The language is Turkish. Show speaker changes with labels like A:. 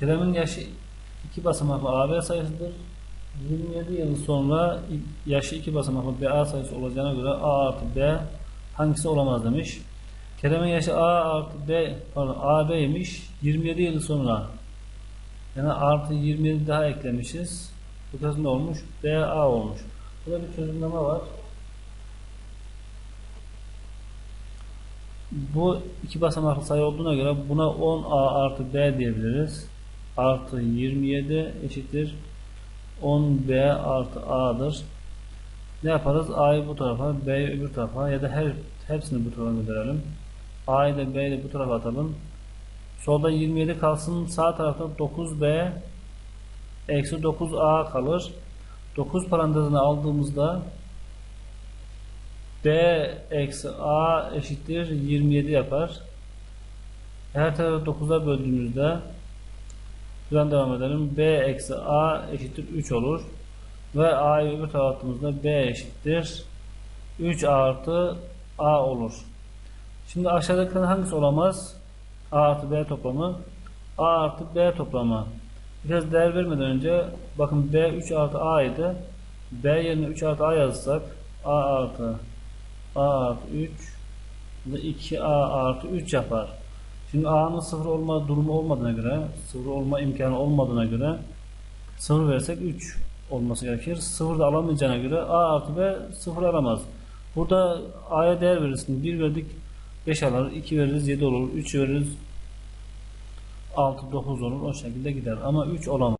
A: Kerem'in yaşı iki basamaklı AB sayısıdır. 27 yıl sonra yaşı iki basamaklı BA sayısı olacağına göre A artı B hangisi olamaz demiş. Kerem'in yaşı A artı B pardon AB'ymiş. 27 yıl sonra yani artı 27 daha eklemişiz. Bu kez ne olmuş? BA olmuş. Burada bir çözümleme var. Bu iki basamaklı sayı olduğuna göre buna 10A artı B diyebiliriz. Artı 27 eşittir 10B artı A'dır. Ne yaparız? A'yı bu tarafa, B'yi öbür tarafa ya da her hepsini bu tarafa gönderelim. A'yı da B'yi de bu tarafa atalım. Solda 27 kalsın. Sağ tarafta 9B eksi 9A kalır. 9 parantezini aldığımızda B eksi A eşittir 27 yapar. Her tarafı 9'a böldüğümüzde buradan devam edelim. B eksi A eşittir 3 olur. Ve A'yı öbür tarafa attığımızda B eşittir 3 artı A olur. Şimdi aşağıdakilerin hangisi olamaz? A artı B toplamı. A artı B toplamı. Biraz değer vermeden önce bakın B 3 artı A idi. B yerine 3 artı A yazsak A artı A artı 3 ve 2A artı 3 yapar. Şimdi A'nın sıfır olma durumu olmadığına göre sıfır olma imkanı olmadığına göre sıfır versek 3 olması gerekir. Sıfır da alamayacağına göre A artı B sıfır alamaz. Burada A'ya değer verirsin. 1 verdik 5 alır. 2 veririz 7 olur. 3 veririz 6 9 olur. O şekilde gider. Ama 3 olamaz.